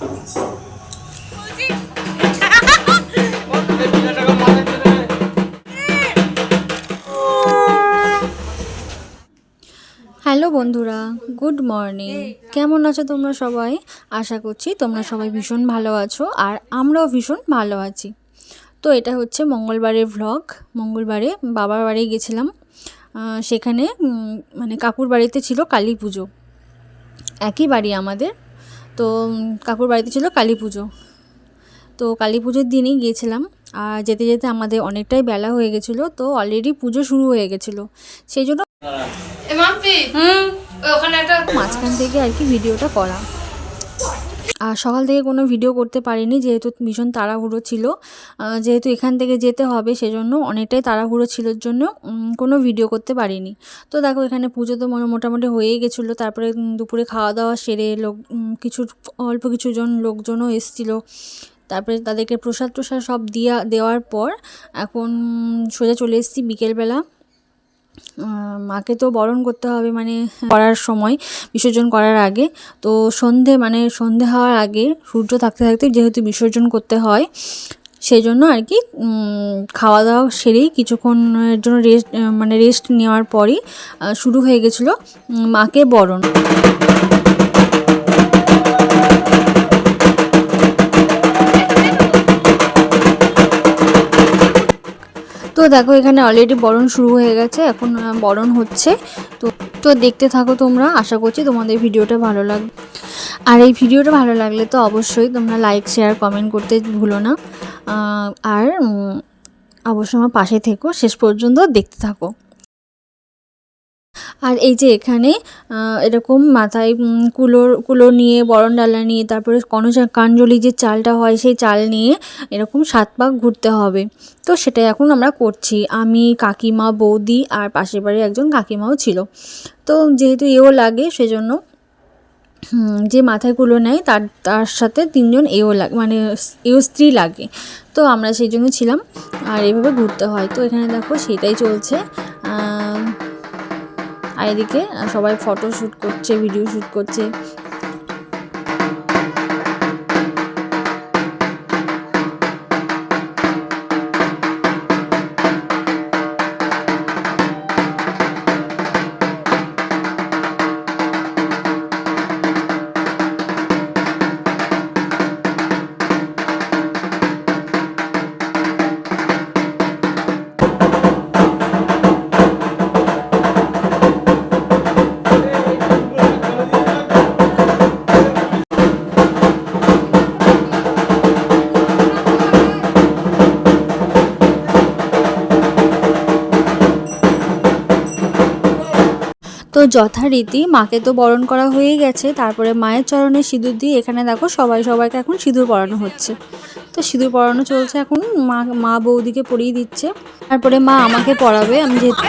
Hello বন্ধুরা, good morning. কেমন আছো তোমরা সবাই? আশা করছি তোমরা সবাই ভীষণ ভালো আছো আর আমরাও ভীষণ ভালো আছি। তো এটা হচ্ছে মঙ্গলবারের ভ্লগ মঙ্গলবারে বাবার বাড়ি গেছিলাম। সেখানে মানে কাকুর বাড়িতে ছিল কালী পুজো। একই বাড়ি আমাদের। তো কাকুর বাড়িতে ছিল কালী পুজো। তো কালী পুজোর দিনই গিয়েছিলাম। আর যেতে যেতে আমাদের অনেকটাই বেলা হয়ে গেছিল তো অলরেডি পুজো শুরু হয়ে গেছিল। সেই জন্য হুম। মাঝখান থেকে আর কি ভিডিওটা করা। আর সকাল থেকে কোনো ভিডিও করতে পারিনি, যেহেতু ভীষণ তাড়াহুড়ো ছিল। যেহেতু এখান থেকে যেতে হবে সেজন্য অনেকটাই তাড়াহুড়ো ছিল জন্য কোনো ভিডিও করতে পারিনি। তো দেখো এখানে পুজো তো মোটামুটি হয়েই গেছিল, তারপরে দুপুরে খাওয়া দাওয়া সেরে লোক কিছু, অল্প কিছু জন লোকজনও এসেছিল। তারপরে তাদেরকে প্রসাদ প্রসাদ সব দিয়া, দেওয়ার পর এখন সোজা চলে এসেছি বিকেলবেলা। মাকে তো বরণ করতে হবে মানে করার সময়, বিসর্জন করার আগে। তো সন্ধে মানে সন্ধে হওয়ার আগে সূর্য থাকতে থাকতে যেহেতু বিসর্জন করতে হয় সেই জন্য আর কি খাওয়া দাওয়া সেরেই কিছুক্ষণের জন্য রেস্ট মানে রেস্ট নেওয়ার পরই শুরু হয়ে গেছিল মাকে বরণ। তো দেখো এখানে অলরেডি বরণ শুরু হয়ে গেছে, এখন বরণ হচ্ছে। তো তো দেখতে থাকো তোমরা, আশা করছি তোমাদের ভিডিওটা ভালো লাগ, আর এই ভিডিওটা ভালো লাগলে তো অবশ্যই তোমরা লাইক শেয়ার কমেন্ট করতে ভুলো না। আর অবশ্যই আমার পাশে থেকো, শেষ পর্যন্ত দেখতে থাকো। আর এই যে এখানে এরকম মাথায় কুলোর, কুলো নিয়ে, বরণ ডালা নিয়ে, তারপরে কনসা কাঞ্জলি যে চালটা হয়, সেই চাল নিয়ে এরকম সাত পাক ঘুরতে হবে। তো সেটাই এখন আমরা করছি। আমি কাকিমা, বৌদি আর পাশের বাড়ির একজন কাকিমাও ছিল। তো যেহেতু এও লাগে, সেজন্য যে মাথায় কুলো নেয়, তার তার সাথে তিনজন এও লাগে মানে এও স্ত্রী লাগে। তো আমরা সেই জন্য ছিলাম। আর এভাবে ঘুরতে হয়। তো এখানে দেখো, সেটাই চলছে। আর এদিকে সবাই ফটো শ্যুট করছে ভিডিও শ্যুট করছে। তো যথারীতি মাকে তো বরণ করা হয়ে গেছে। তারপরে মায়ের চরণে সিঁদুর দিয়ে এখানে দেখো সবাই সবাইকে এখন সিঁদুর পরানো হচ্ছে। তো সিঁদুর পরানো চলছে এখন, মা মা বৌদিকে পরিয়ে দিচ্ছে। তারপরে মা আমাকে পড়াবে আমি যেহেতু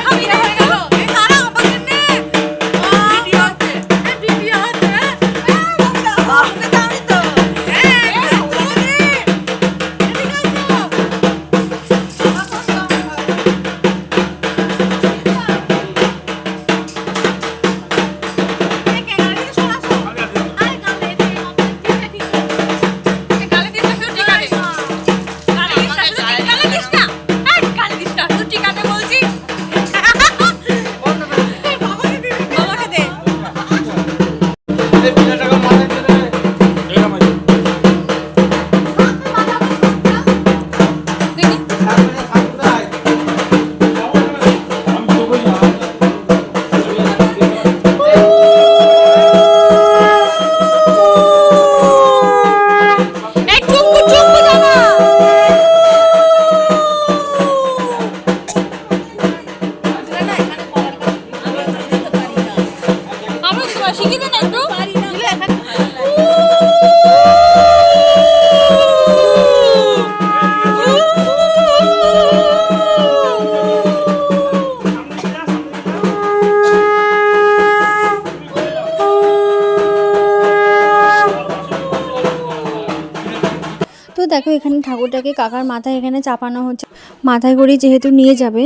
দেখো, এখানে ঠাকুরটাকে কাকার মাথায় এখানে চাপানো হচ্ছে। মাথায় করেই যেহেতু নিয়ে যাবে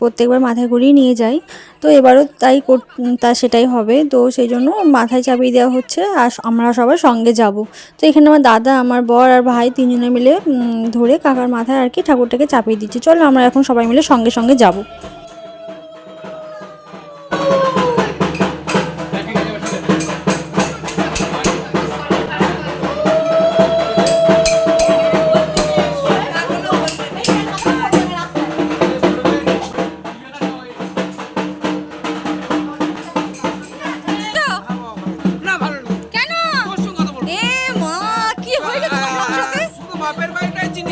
প্রত্যেকবার মাথায় করেই নিয়ে যাই তো এবারও তাই তা সেটাই হবে। তো সেই জন্য মাথায় চাপিয়ে দেওয়া হচ্ছে আর আমরা সবার সঙ্গে যাব। তো এখানে আমার দাদা, আমার বর আর ভাই তিনজনে মিলে ধরে কাকার মাথায় আর কি ঠাকুরটাকে চাপিয়ে দিচ্ছে। চলো আমরা এখন সবাই মিলে সঙ্গে সঙ্গে যাব। বাপের বাড়িটাই চিনেছিস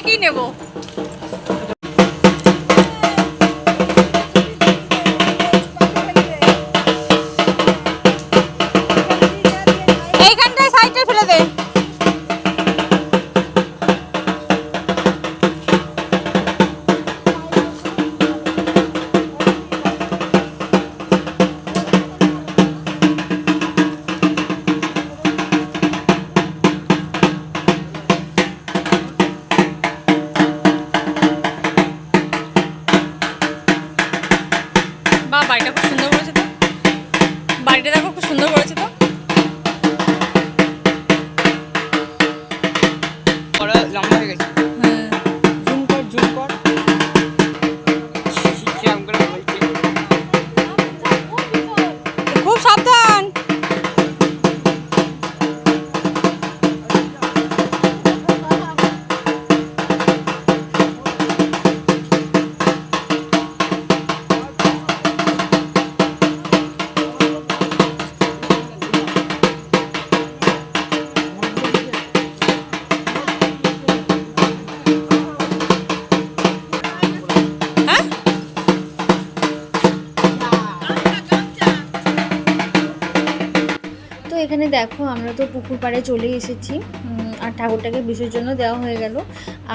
না না সবাইকেই নেব বাড়িটা দেখো খুব সুন্দর করেছে। দেখো আমরা তো পুকুর পাড়ে চলে এসেছি। আর ঠাকুরটাকে বিসর্জন দেওয়া হয়ে গেল।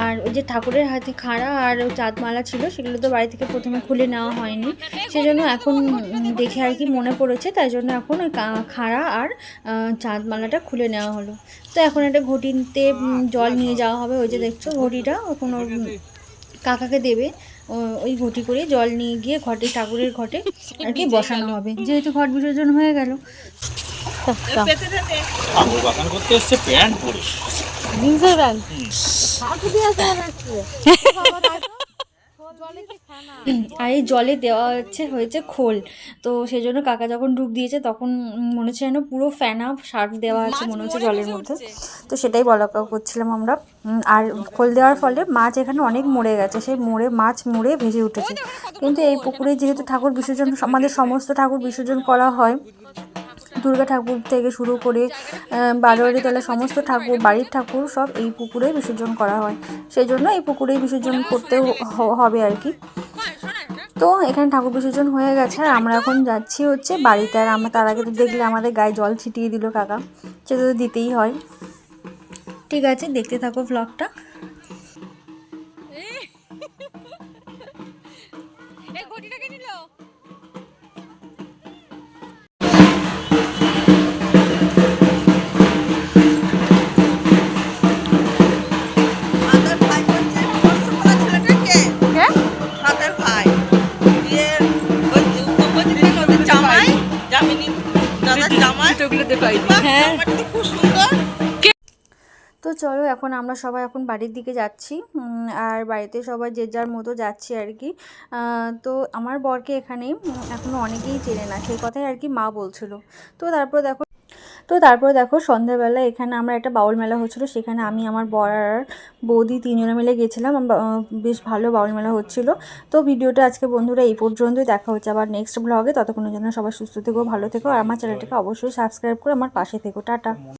আর ওই যে ঠাকুরের হাতে খাড়া আর চাঁদমালা ছিল সেগুলো তো বাড়ি থেকে প্রথমে খুলে নেওয়া হয়নি। সেজন্য এখন দেখে আর কি মনে পড়েছে তাই জন্য এখন ওই খাড়া আর চাঁদমালাটা খুলে নেওয়া হলো। তো এখন একটা ঘটিতে জল নিয়ে যাওয়া হবে ওই যে দেখছ ঘটিটা ওখানে ওর, কাকাকে দেবে। ওই ঘটি করে জল নিয়ে গিয়ে ঘটে ঠাকুরের ঘটে আর কি বসানো হবে। যেহেতু ঘট বিসর্জন হয়ে গেল বাগান করতে এসছে প্যান্ট পরে আর এই জলে দেওয়া হচ্ছে হয়েছে খোল। তো সেই জন্য কাকা যখন ডুব দিয়েছে তখন মনে হচ্ছে যেন পুরো ফ্যানা শার্ক দেওয়া আছে মনে হচ্ছে জলের মধ্যে। তো সেটাই বলা করছিলাম আমরা। আর খোল দেওয়ার ফলে মাছ এখানে অনেক মরে গেছে। সেই মরে মাছ মরে ভেসে উঠেছে। কিন্তু এই পুকুরে যেহেতু ঠাকুর বিসর্জন আমাদের সমস্ত ঠাকুর বিসর্জন করা হয় দুর্গা ঠাকুর থেকে শুরু করে বারোয়ারি তলা সমস্ত ঠাকুর, বাড়ির ঠাকুর সব এই পুকুরে বিসর্জন করা হয়। সেই জন্য এই পুকুরেই বিসর্জন করতে হবে আর কি। তো এখানে ঠাকুর বিসর্জন হয়ে গেছে আর আমরা এখন যাচ্ছি হচ্ছে বাড়িতে। আর আমরা তার আগে তো দেখলে আমাদের গায়ে জল ছিটিয়ে দিল কাকা। সেটা তো দিতেই হয়। ঠিক আছে, দেখতে থাকো ব্লগটা হ্যাঁ। খুব সুন্দর। তো চলো এখন আমরা সবাই এখন বাড়ির দিকে যাচ্ছি। আর বাড়িতে সবাই যে যার মতো যাচ্ছি আর কি। তো আমার বরকে এখানে এখনও এখনও অনেকেই চেনে না। সেই কথাই আর কি মা বলছিল। তো তারপর দেখো তো তারপর দেখো সন্ধ্যাবেলা এখানে আমরা একটা বাউল মেলা হচ্ছিল সেখানে আমি আমার বর আর বৌদি তিনজনে মিলে গেছিলাম। বেশ ভালো বাউল মেলা হচ্ছিল। তো ভিডিওটা আজকে বন্ধুরা এই পর্যন্তই। দেখা হচ্ছে আবার নেক্সট ব্লগে ততক্ষণের জন্য সবাই সুস্থ থেকো ভালো থেকো। আর আমার চ্যানেলটাকে অবশ্যই সাবস্ক্রাইব করে আমার পাশে থেকো। টাটা।